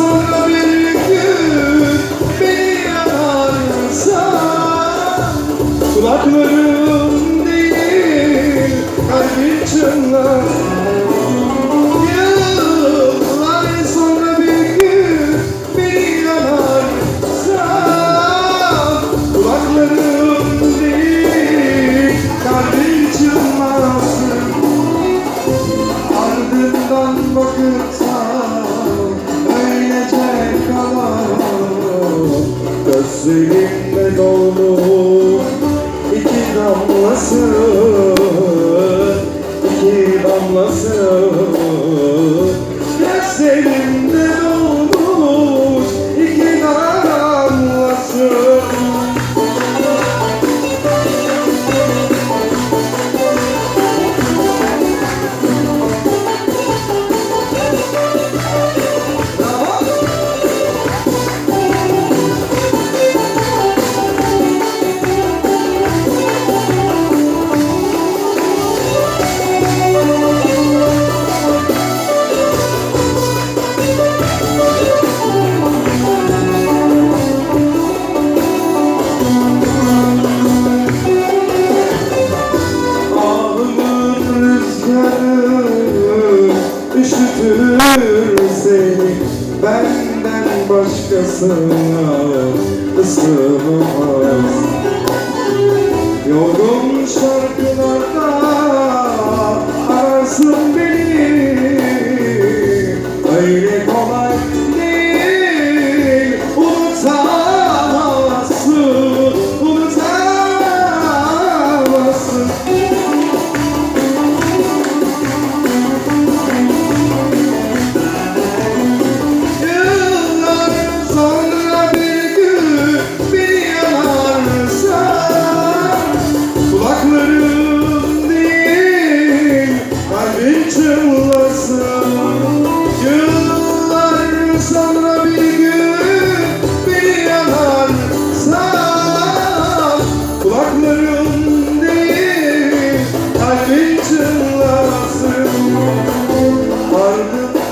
Sonra bir gün beni yararsan Kulaklarım değil kalbim çınlar Gözlerimde dolmuş iki damlası iki damlası. Gözlerimde yanım Üşütür seni. Benden başkasına ısınamaz. Yolum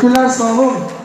secular savant